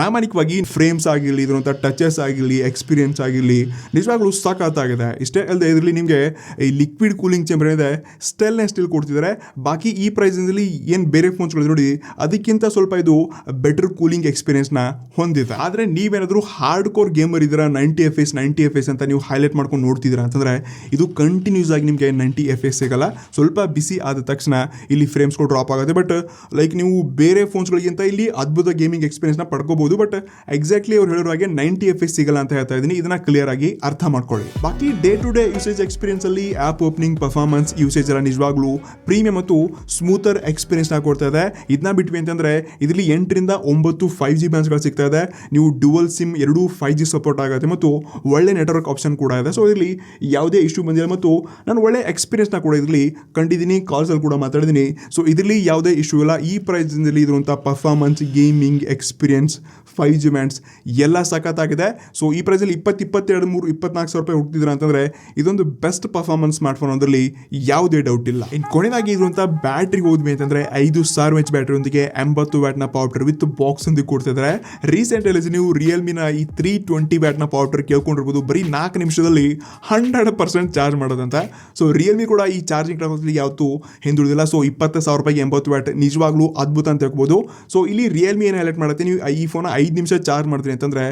ಪ್ರಾಮಾಣಿಕವಾಗಿ ಫ್ರೇಮ್ಸ್ ಆಗಿರಲಿ ಇದ್ರಂಥ ಟಚಸ್ ಆಗಿರಲಿ ಎಕ್ಸ್ಪೀರಿಯನ್ಸ್ ಆಗಿರಲಿ, ನಿಜವಾಗ್ಲೂ ಸಾಕಾಗಿದೆ ಇಷ್ಟೇ ಅಲ್ಲದೆ ಇದರಲ್ಲಿ ನಿಮಗೆ ಈ ಲಿಕ್ವಿಡ್ ಕೂಲಿಂಗ್ ಚೇಂಬರ್ ಏನಿದೆ ಸ್ಟೆಲ್ನೆಸ್ ಸ್ಟಿಲ್ ಕೊಡ್ತಿದ್ದಾರೆ. ಬಾಕಿ ಈ ಪ್ರೈಸಲ್ಲಿ ಏನು ಬೇರೆ ಫೋನ್ಸ್ಗಳು ನೋಡಿ, ಅದಕ್ಕಿಂತ ಸ್ವಲ್ಪ ಇದು ಬೆಟರ್ ಕೂಲಿಂಗ್ ಎಕ್ಸ್ಪೀರಿಯನ್ಸ್ನ ಹೊಂದಿದೆ. ಆದರೆ ನೀವೇನಾದರೂ ಹಾರ್ಡ್ ಕೋರ್ ಗೇಮರ್ ಇದ್ದೀರಾ ninety F S ninety F S ಅಂತ ನೀವು ಹೈಲೈಟ್ ಮಾಡ್ಕೊಂಡು ನೋಡ್ತಿದ್ದೀರಾ ಅಂತಂದರೆ, ಇದು ಕಂಟಿನ್ಯೂಸ್ ಆಗಿ ನಿಮಗೆ ನೈಂಟಿ ಎಫ್ ಎಸ್ ಸಿಗಲ್ಲ. ಸ್ವಲ್ಪ ಬಿಸಿ ಆದ ತಕ್ಷಣ ಇಲ್ಲಿ ಫ್ರೇಮ್ಸ್ಗಳು ಡ್ರಾಪ್ ಆಗುತ್ತೆ. ಬಟ್ ಲೈಕ್ ನೀವು ಬೇರೆ ಫೋನ್ಸ್ಗಳಿಗಿಂತ ಇಲ್ಲಿ ಅದ್ಭುತ ಗೇಮಿಂಗ್ ಎಕ್ಸ್ಪೀರಿಯನ್ಸ್ನ ಪಡ್ಕೋಬಹುದು ಬಟ್ ಎಕ್ಸಾಕ್ಟ್ಲಿ ಅವ್ರು ಹೇಳಿರೋ ಹಾಗೆ ನೈಂಟಿ ಎಫ್ ಎಸ್ ಸಿಗಲ್ಲ ಅಂತ ಹೇಳ್ತಾ ಇದ್ದೀನಿ. ಇದನ್ನ ಕ್ಲಿಯರ್ ಆಗಿ ಅರ್ಥ ಮಾಡ್ಕೊಳ್ಳಿ. ಬಾಕಿ day to day usage experience ಅಲ್ಲಿ ಆಪ್ ಓಪನಿಂಗ್ ಪರ್ಫಾರ್ಮೆನ್ಸ್ ಯೂಸೇಜ್ ಎಲ್ಲ ನಿಜವಾಗ್ಲೂ ಪ್ರೀಮಿಯಂ ಮತ್ತು ಸ್ಮೂತರ್ ಎಕ್ಸ್ಪೀರಿಯನ್ಸ್ನ ಕೊಡ್ತಾ ಇದೆ. ಇದನ್ನ ಬಿಟ್ವಿ ಅಂತಂದ್ರೆ, ಇದರಲ್ಲಿ ಎಂಟರಿಂದ ಒಂಬತ್ತು ಫೈವ್ ಜಿ ಬ್ಯಾನ್ಸ್ಗಳು ಸಿಗ್ತಾ ಇದೆ. ನೀವು ಡುವಲ್ ಸಿಮ್ ಎರಡೂ ಫೈವ್ ಜಿ ಸಪೋರ್ಟ್ ಆಗುತ್ತೆ ಮತ್ತು ಒಳ್ಳೆ ನೆಟ್ವರ್ಕ್ ಆಪ್ಷನ್ ಕೂಡ ಇದೆ. ಸೊ ಇದರಲ್ಲಿ ಯಾವುದೇ ಇಶ್ಯೂ ಬಂದಿಲ್ಲ ಮತ್ತು ನಾನು ಒಳ್ಳೆ ಎಕ್ಸ್ಪೀರಿಯನ್ಸ್ನ ಕೂಡ ಇದರಲ್ಲಿ ಕಂಡಿದ್ದೀನಿ ಕಾಲ್ಸಲ್ಲಿ ಕೂಡ ಮಾತಾಡಿದ್ದೀನಿ. ಸೊ ಇದರಲ್ಲಿ ಯಾವುದೇ ಇಶ್ಯೂ ಇಲ್ಲ. ಈ ಪ್ರೈಸ್ನಲ್ಲಿ ಇರುವಂಥ performance gaming experience five G ಮ್ಯಾಂಡ್ಸ್ ಎಲ್ಲ ಸಖತ್ತಾಗಿದೆ. ಸೊ ಈ ಪ್ರೈಸಲ್ಲಿ ಇಪ್ಪತ್ತು ಇಪ್ಪತ್ತೆರಡು ಮೂರು, ಇಪ್ಪತ್ನಾಲ್ಕು ಸಾವಿರ ರೂಪಾಯಿ ಹುಟ್ಟಿದ್ರು ಅಂತಂದರೆ, ಇದೊಂದು ಬೆಸ್ಟ್ ಪರ್ಫಾರ್ಮೆನ್ಸ್ ಸ್ಮಾರ್ಟ್ಫೋನ್ ಅದರಲ್ಲಿ ಯಾವುದೇ ಡೌಟ್ ಇಲ್ಲ. ಇನ್ನು ಕೊನೆಯದಾಗಿ ಇರುವಂಥ ಬ್ಯಾಟ್ರಿಗೆ ಹೋದ್ವಿ ಅಂತಂದರೆ ಐದು ಸಾವಿರ ಎಚ್ ಬ್ಯಾಟ್ರಿಯೊಂದಿಗೆ ಎಂಬತ್ತು ವ್ಯಾಟ್ನ ಪವರ್ ವಿತ್ ಬಾಕ್ಸ್ ಒಂದಿಗೆ ಕೊಡ್ತಿದ್ದಾರೆ ರೀಸೆಂಟ್ ಅಲ್ಲಿ ನೀವು ರಿಯಲ್ಮಿನ ಈ ತ್ರೀ ಟ್ವೆಂಟಿ ವ್ಯಾಟ್ನ ಪವರ್ ಕೇಳ್ಕೊಂಡಿರ್ಬೋದು. ಬರೀ ನಾಲ್ಕು ನಿಮಿಷದಲ್ಲಿ ಹಂಡ್ರೆಡ್ ಪರ್ಸೆಂಟ್ ಚಾರ್ಜ್ ಮಾಡೋದಂತ. ಸೊ ರಿಯಲ್ಮಿ ಕೂಡ ಈ ಚಾರ್ಜಿಂಗ್ ಟೆಕ್ನಾಲಜಿ ಯಾವತ್ತೂ ಹಿಂದುಳಿದಿಲ್ಲ. ಸೊ ಇಪ್ಪತ್ತು ಸಾವಿರ ರೂಪಾಯಿಗೆ ಎಂಬತ್ತು ವ್ಯಾಟ್ ನಿಜವಾಗ್ಲೂ ಅದ್ಭುತ ಅಂತ ಹೇಳ್ಬೋದು. ಸೊ ಇಲ್ಲಿ ರಿಯಲ್ಮಿ ಏನು ಹೈಲೈಟ್ ಮಾಡುತ್ತೆ? ನೀವು ಈ ಫೋನ್ ಐದು ನಿಮಿಷ ಚಾರ್ಜ್ ಮಾಡ್ತೀನಿ ಅಂತಂದರೆ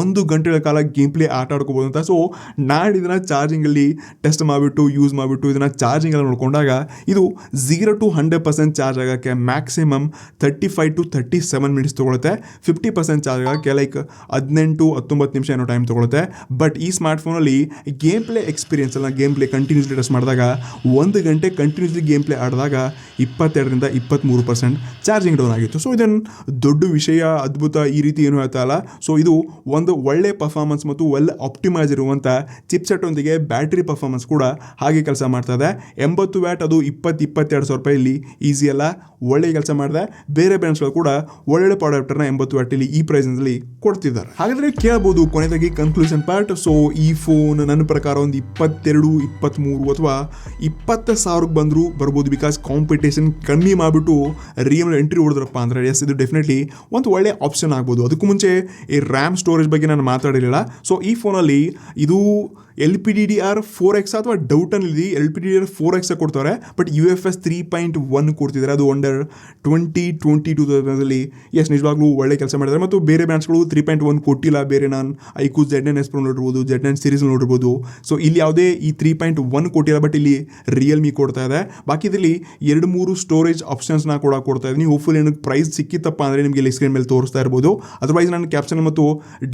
ಒಂದು ಗಂಟೆಗಳ ಕಾಲ ಗೇಮ್ ಪ್ಲೇ ಆಟ ಆಡ್ಕೋಬೋದು ಅಂತ. ಸೊ ನಾನು ಇದನ್ನು ಚಾರ್ಜಿಂಗಲ್ಲಿ ಟೆಸ್ಟ್ ಮಾಡಿಬಿಟ್ಟು ಯೂಸ್ ಮಾಡಿಬಿಟ್ಟು ಇದನ್ನು ಚಾರ್ಜಿಂಗಲ್ಲಿ ನೋಡ್ಕೊಂಡಾಗ ಇದು zero to hundred percent charge ಆಗೋಕ್ಕೆ maximum thirty five to thirty seven minutes ತೊಗೊಳುತ್ತೆ. Fifty percent charge ಆಗೋಕ್ಕೆ ಲೈಕ್ ಹದಿನೆಂಟು, ಹತ್ತೊಂಬತ್ತು ನಿಮಿಷ ಏನೋ ಟೈಮ್ ತೊಗೊಳುತ್ತೆ. ಬಟ್ ಈ ಸ್ಮಾರ್ಟ್ ಫೋನಲ್ಲಿ ಗೇಮ್ ಪ್ಲೇ ಎಕ್ಸ್ಪೀರಿಯನ್ಸ್ ಅಲ್ಲ ಗೇಮ್ ಪ್ಲೇ ಕಂಟಿನ್ಯೂಸ್ಲಿ ಟೆಸ್ಟ್ ಮಾಡಿದಾಗ ಒಂದು ಗಂಟೆ ಕಂಟಿನ್ಯೂಸ್ಲಿ ಗೇಮ್ ಪ್ಲೇ ಆಡಿದಾಗ ಇಪ್ಪತ್ತೆರಡರಿಂದ ಇಪ್ಪತ್ತ್ಮೂರು ಪರ್ಸೆಂಟ್ ಚಾರ್ಜಿಂಗ್ ಡೌನ್ ಆಗಿತ್ತು. ಸೊ ಇದನ್ನು ದೊಡ್ಡ ವಿಷಯ, ಅದ್ಭುತ. ರೀತಿ ಏನು ಹೇಳ್ತಾ ಇಲ್ಲ. ಸೊ ಇದು ಒಂದು ಒಳ್ಳೆ ಪರ್ಫಾರ್ಮೆನ್ಸ್ ಮತ್ತು ವೆಲ್ ಆಪ್ಟಿಮೈಸ್ ಇರುವಂಥ ಚಿಪ್ಸೆಟ್ಟೊಂದಿಗೆ ಬ್ಯಾಟ್ರಿ ಪರ್ಫಾರ್ಮೆನ್ಸ್ ಕೂಡ ಹಾಗೆ ಕೆಲಸ ಮಾಡ್ತಾ ಇದೆ. ಎಂಬತ್ತು ವ್ಯಾಟ್ ಅದು ಇಪ್ಪತ್ತು, ಇಪ್ಪತ್ತೆರಡು ಸಾವಿರ ರೂಪಾಯಿ ಇಲ್ಲಿ ಈಸಿ ಅಲ್ಲ. ಒಳ್ಳೆ ಕೆಲಸ ಮಾಡಿದೆ, ಬೇರೆ ಬ್ರ್ಯಾಂಡ್ಸ್ಗಳು ಕೂಡ ಒಳ್ಳೆ ಪ್ರಾಡಕ್ಟರ್ನ ಎಂಬತ್ತು ಅಟ್ಟಿಲಿ ಈ ಪ್ರೈಸ್ನಲ್ಲಿ ಕೊಡ್ತಿದ್ದಾರೆ. ಹಾಗಾದರೆ ಕೇಳ್ಬೋದು ಕೊನೆಯದಾಗಿ ಕನ್ಕ್ಲೂಷನ್ ಪಾರ್ಟ್ ಸೊ ಈ ಫೋನ್ ನನ್ನ ಪ್ರಕಾರ ಒಂದು ಇಪ್ಪತ್ತೆರಡು ಇಪ್ಪತ್ತ್ಮೂರು ಅಥವಾ ಇಪ್ಪತ್ತು ಸಾವಿರಕ್ಕೆ ಬಂದರೂ ಬರ್ಬೋದು ಬಿಕಾಸ್ ಕಾಂಪಿಟೇಷನ್ ಕಮ್ಮಿ ಮಾಡಿಬಿಟ್ಟು ರಿಯಲ್ ಎಂಟ್ರಿ ಹೊಡೆದ್ರಪ್ಪ ಅಂದರೆ ಎಸ್ ಇದು ಡೆಫಿನೆಟ್ಲಿ ಒಂದು ಒಳ್ಳೆ ಆಪ್ಷನ್ ಆಗ್ಬೋದು. ಅದಕ್ಕೂ ಮುಂಚೆ ಈ ರ್ಯಾಮ್ ಸ್ಟೋರೇಜ್ ಬಗ್ಗೆ ನಾನು ಮಾತಾಡಿರಲಿಲ್ಲ. ಸೊ ಈ ಫೋನಲ್ಲಿ ಇದು L P D D R four X ಅಥವಾ ಡೌಟಲ್ಲಿ L P D D R four X ಕೊಡ್ತಾರೆ but U F S three point one ಕೊಡ್ತಿದ್ದಾರೆ. ಅದು ಅಂಡರ್ ಟ್ವೆಂಟಿ ಟ್ವೆಂಟಿ ಟೂ ತೌಸಂಡಲ್ಲಿ ಎಸ್ ನಿಜವಾಗ್ಲೂ ಒಳ್ಳೆ ಕೆಲಸ ಮಾಡಿದ್ದಾರೆ. ಮತ್ತು ಬೇರೆ ಬ್ರ್ಯಾಂಡ್ಸ್ಗಳು ತ್ರೀ ಪಾಯಿಂಟ್ ಒನ್ ಕೊಟ್ಟಿಲ್ಲ. ಬೇರೆ ನಾನು iQOO Z N S pro ನೋಡಿರ್ಬೋದು ಜೆಡ್ ಎನ್ ಸೀರೀಸ್ ನೋಡಿರ್ಬೋದು ಸೊ ಇಲ್ಲಿ ಯಾವುದೇ ಈ ತ್ರೀ ಪಾಯಿಂಟ್ ಒನ್ ಕೊಟ್ಟಿಲ್ಲ ಬಟ್ ಇಲ್ಲಿ ರಿಯಲ್ಮಿ ಕೊಡ್ತಾ ಇದೆ. ಬಾಕಿ ಇದರಲ್ಲಿ ಎರಡು ಮೂರು ಸ್ಟೋರೇಜ್ ಆಪ್ಷನ್ಸ್ನ ಕೂಡ ಕೊಡ್ತಾ ಇದ್ದೀನಿ. ಹೋಪ್ಫುಲ್ ಏನಕ್ಕೆ ಪ್ರೈಸ್ ಸಿಕ್ಕಿತ್ತಪ್ಪ ಅಂದರೆ ನಿಮಗೆ ಇಲ್ಲಿ ಸ್ಕ್ರೀನ್ ಮೇಲೆ ತೋರಿಸ್ತಾ ಇರ್ಬೋದು. ಅದರ್ವೈಸ್ ನಾನು ಕ್ಯಾಪ್ಷನ್ ಮತ್ತು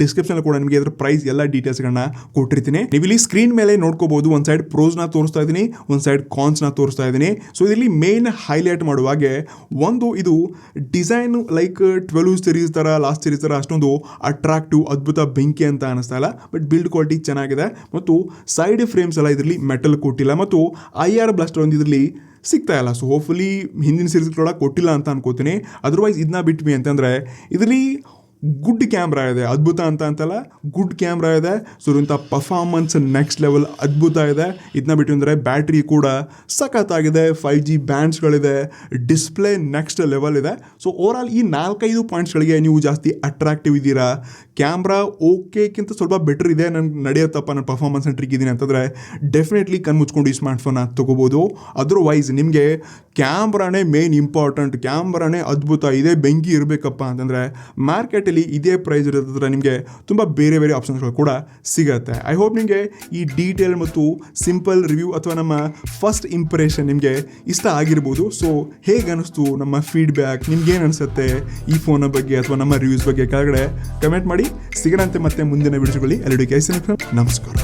ಡಿಸ್ಕ್ರಿಪ್ಷನ್ ಕೂಡ ನಿಮಗೆ ಅದರ ಪ್ರೈಸ್ ಎಲ್ಲ ಡೀಟೇಲ್ಸ್ಗಳನ್ನ ಕೊಟ್ಟಿರ್ತೀನಿ. ನೀವು ಇಲ್ಲಿ ಸ್ಕ್ರೀನ್ ಮೇಲೆ ನೋಡ್ಕೋಬಹುದು ಒಂದು ಸೈಡ್ ಪ್ರೋಸ್ನ ತೋರಿಸ್ತಾ ಇದ್ದೀನಿ, ಒಂದು ಸೈಡ್ ಕಾನ್ಸ್ನ ತೋರಿಸ್ತಾ ಇದ್ದೀನಿ. ಸೊ ಇದರಲ್ಲಿ ಮೇನ್ ಹೈಲೈಟ್ ಮಾಡುವಾಗೆ ಒಂದು ಇದು ಡಿಸೈನ್ ಲೈಕ್ ಟ್ವೆಲ್ವ್ ಸಿರೀಸ್ ಥರ ಲಾಸ್ಟ್ ಸಿರೀಸ್ ಥರ ಅಷ್ಟೊಂದು ಅಟ್ರಾಕ್ಟಿವ್ ಅದ್ಭುತ ಬೆಂಕಿ ಅಂತ ಅನಿಸ್ತಾ ಇಲ್ಲ. ಬಟ್ ಬಿಲ್ಡ್ ಕ್ವಾಲಿಟಿ ಚೆನ್ನಾಗಿದೆ. ಮತ್ತು ಸೈಡ್ ಫ್ರೇಮ್ಸ್ ಎಲ್ಲ ಇದರಲ್ಲಿ ಮೆಟಲ್ ಕೊಟ್ಟಿಲ್ಲ. ಮತ್ತು ಐ ಆರ್ ಬ್ಲಾಸ್ಟರ್ ಒಂದು ಇದರಲ್ಲಿ ಸಿಗ್ತಾ ಇಲ್ಲ. ಸೊ ಹೋಪ್ಫುಲಿ ಹಿಂದಿನ ಸೀರೀಸ್ಗಳೊಳಗೆ ಕೊಟ್ಟಿಲ್ಲ ಅಂತ ಅನ್ಕೋತೀನಿ. ಅದರ್ವೈಸ್ ಇದನ್ನ ಬಿಟ್ವಿ ಅಂತಂದರೆ, ಇದರಲ್ಲಿ ಗುಡ್ ಕ್ಯಾಮ್ರಾ ಇದೆ, ಅದ್ಭುತ ಅಂತ ಅಂತಲ್ಲ, ಗುಡ್ ಕ್ಯಾಮ್ರಾ ಇದೆ. ಸೊ ಇಂಥ ಪರ್ಫಾರ್ಮೆನ್ಸ್ ನೆಕ್ಸ್ಟ್ ಲೆವೆಲ್ ಅದ್ಭುತ ಇದೆ. ಇದನ್ನ ಬಿಟ್ಟು ಅಂದರೆ ಬ್ಯಾಟ್ರಿ ಕೂಡ ಸಖತ್ತಾಗಿದೆ ಫೈವ್ ಜಿ ಬ್ಯಾಂಡ್ಸ್ಗಳಿದೆ ಡಿಸ್ಪ್ಲೇ ನೆಕ್ಸ್ಟ್ ಲೆವೆಲ್ ಇದೆ. ಸೊ ಓವರಾಲ್ ಈ ನಾಲ್ಕೈದು ಪಾಯಿಂಟ್ಸ್ಗಳಿಗೆ ನೀವು ಜಾಸ್ತಿ ಅಟ್ರಾಕ್ಟಿವ್ ಇದ್ದೀರಾ? ಕ್ಯಾಮ್ರಾ ಓಕೆಕ್ಕಿಂತ ಸ್ವಲ್ಪ ಬೆಟರ್ ಇದೆ. ನನ್ನ ನಡೆಯುತ್ತಪ್ಪ, ನಾನು ಪರ್ಫಾರ್ಮೆನ್ಸ್ ಇದ್ದೀನಿ ಅಂತಂದರೆ ಡೆಫಿನೆಟ್ಲಿ ಕಣ್ ಮುಚ್ಕೊಂಡು ಈ ಸ್ಮಾರ್ಟ್ಫೋನ್ನ ತೊಗೋಬೋದು. ಅದರ್ವೈಸ್ ನಿಮಗೆ ಕ್ಯಾಮ್ರಾನೇ ಮೇನ್ ಇಂಪಾರ್ಟೆಂಟ್ ಕ್ಯಾಮ್ರಾನೇ ಅದ್ಭುತ, ಇದೇ ಬೆಂಕಿ ಇರಬೇಕಪ್ಪ ಅಂತಂದರೆ ಮಾರ್ಕೆಟಲ್ಲಿ ಇದೇ ಪ್ರೈಸ್ ಇರೋದ್ರ ನಿಮಗೆ ತುಂಬ ಬೇರೆ ಬೇರೆ ಆಪ್ಷನ್ಸ್ಗಳು ಕೂಡ ಸಿಗುತ್ತೆ. ಐ ಹೋಪ್ ನಿಮಗೆ ಈ ಡೀಟೇಲ್ ಮತ್ತು ಸಿಂಪಲ್ ರಿವ್ಯೂ ಅಥವಾ ನಮ್ಮ ಫಸ್ಟ್ ಇಂಪ್ರೆಷನ್ ನಿಮಗೆ ಇಷ್ಟ ಆಗಿರ್ಬೋದು. ಸೊ ಹೇಗೆ ಅನಿಸ್ತು ನಮ್ಮ ಫೀಡ್ಬ್ಯಾಕ್ ನಿಮ್ಗೇನು ಅನಿಸುತ್ತೆ ಈ ಫೋನ ಬಗ್ಗೆ ಅಥವಾ ನಮ್ಮ ರಿವ್ಯೂಸ್ ಬಗ್ಗೆ ಕೆಳಗಡೆ ಕಮೆಂಟ್ ಮಾಡಿ. ಸಿಗೋಣಂತೆ ಮತ್ತೆ ಮುಂದಿನ ವಿಡಿಯೋಗಳಲ್ಲಿ ಎಲ್ಲರಿಗೂ ನಮಸ್ಕಾರ.